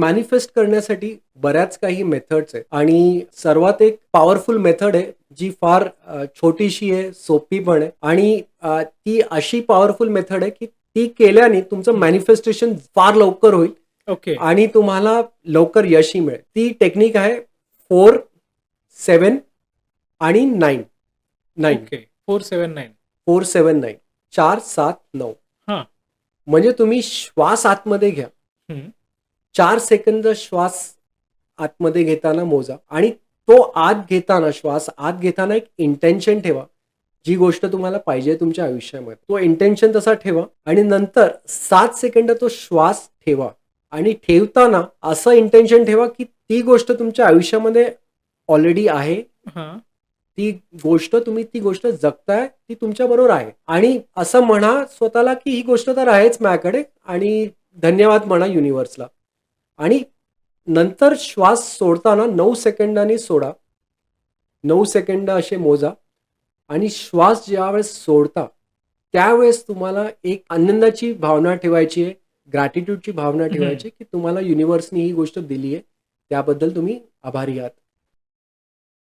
Manifest करण्यासाठी बऱ्याच काही मेथड्स आहेत. आणि सर्वात एक पॉवरफुल मेथड आहे जी फार छोटीशी आहे सोपी पण आहे. आणि ती अशी पॉवरफुल मेथड आहे की ती केल्याने तुमचं मॅनिफेस्टेशन फार लवकर होईल. ओके आणि तुम्हाला लवकर यशही मिळेल. ती टेक्निक आहे फोर सेवन आणि nine nine four seven nine four seven nine चार सात नऊ. म्हणजे तुम्ही श्वास आतमध्ये घ्या. चार सेकंद श्वास आतमध्ये घेताना मोजा. आणि तो आत घेताना श्वास आत घेताना एक इंटेन्शन ठेवा. जी गोष्ट तुम्हाला पाहिजे तुमच्या आयुष्यामध्ये. तो इंटेन्शन तसा ठेवा. आणि नंतर सात सेकंद तो श्वास ठेवा. आणि ठेवताना असं इंटेन्शन ठेवा की ती गोष्ट तुमच्या आयुष्यामध्ये ऑलरेडी आहे. ती गोष्ट तुम्ही ती गोष्ट जगताय ती तुमच्या बरोबर आहे. आणि असं म्हणा स्वतःला की ही गोष्ट तर आहेच माझ्याकडे. आणि धन्यवाद म्हणा युनिव्हर्सला आणि नंतर श्वास सोडताना नऊ सेकंदांनी सोडा. नऊ सेकंद असे मोजा. आणि श्वास ज्यावेळेस सोडता त्यावेळेस तुम्हाला एक आनंदाची भावना ठेवायची आहे ग्रॅटिट्यूडची भावना ठेवायची की तुम्हाला युनिव्हर्सनी ही गोष्ट दिली आहे. त्याबद्दल तुम्ही आभारी आहात.